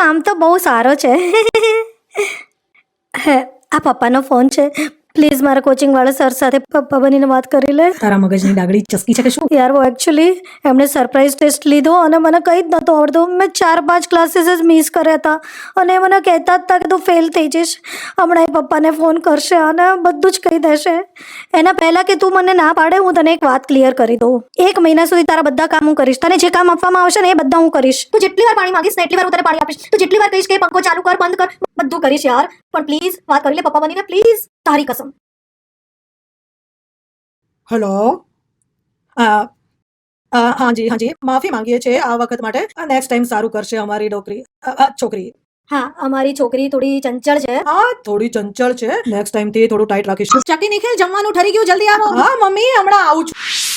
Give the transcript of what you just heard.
આમ તો બહુ સારો છે. આ પપ્પાનો ફોન છે. પ્લીઝ મારા કોચિંગ વાળા સર સાથે પપ્પા બનીને વાત કરી લે. તારા મગજની ડાગડી ચસકી છે કે શું? યાર વો એકચ્યુઅલી એમણે સરપ્રાઈઝ ટેસ્ટ લીધો અને મને કંઈ જ નહોતું આવડતું. મેં ચાર પાંચ ક્લાસીસ જ મિસ કર્યા હતા અને મને કહેતા જ હતા કે તું ફેલ થઈ જઈશ. હમણાં એ પપ્પાને ફોન કરશે અને બધું જ કહી દેશે. એના પહેલાં કે તું મને ના પાડે હું તને એક વાત ક્લિયર કરી દઉં. એક મહિના સુધી તારા બધા કામ હું કરીશ. તને જે કામ આપવામાં આવશે ને એ બધા હું કરીશ. તું જેટલી વાર પાણી માંગીશ ને એટલી વાર હું તને પાણી આપીશ. તું જેટલી વાર કહીશ કે પંખો ચાલુ કર બંધ કર બધું કરીશ યાર. પણ પ્લીઝ વાત કરી લે પપ્પા બનીને પ્લીઝ તારી કસમ. હેલો? હાજી હાજી. માફી માંગીએ છીએ આ વખત માટે. નેક્સ્ટ ટાઈમ સારું કરશે અમારી ડોકરી. અ, છોકરી. હા અમારી છોકરી થોડી ચંચળ છે. હા થોડી ચંચળ છે. નેક્સ્ટ ટાઈમથી થોડું ટાઈટ રાખીશું. ચકી નિખિલ જમવાનું ઠરી ગયું જલ્દી આવો. હા મમ્મી હમણાં આવું છું.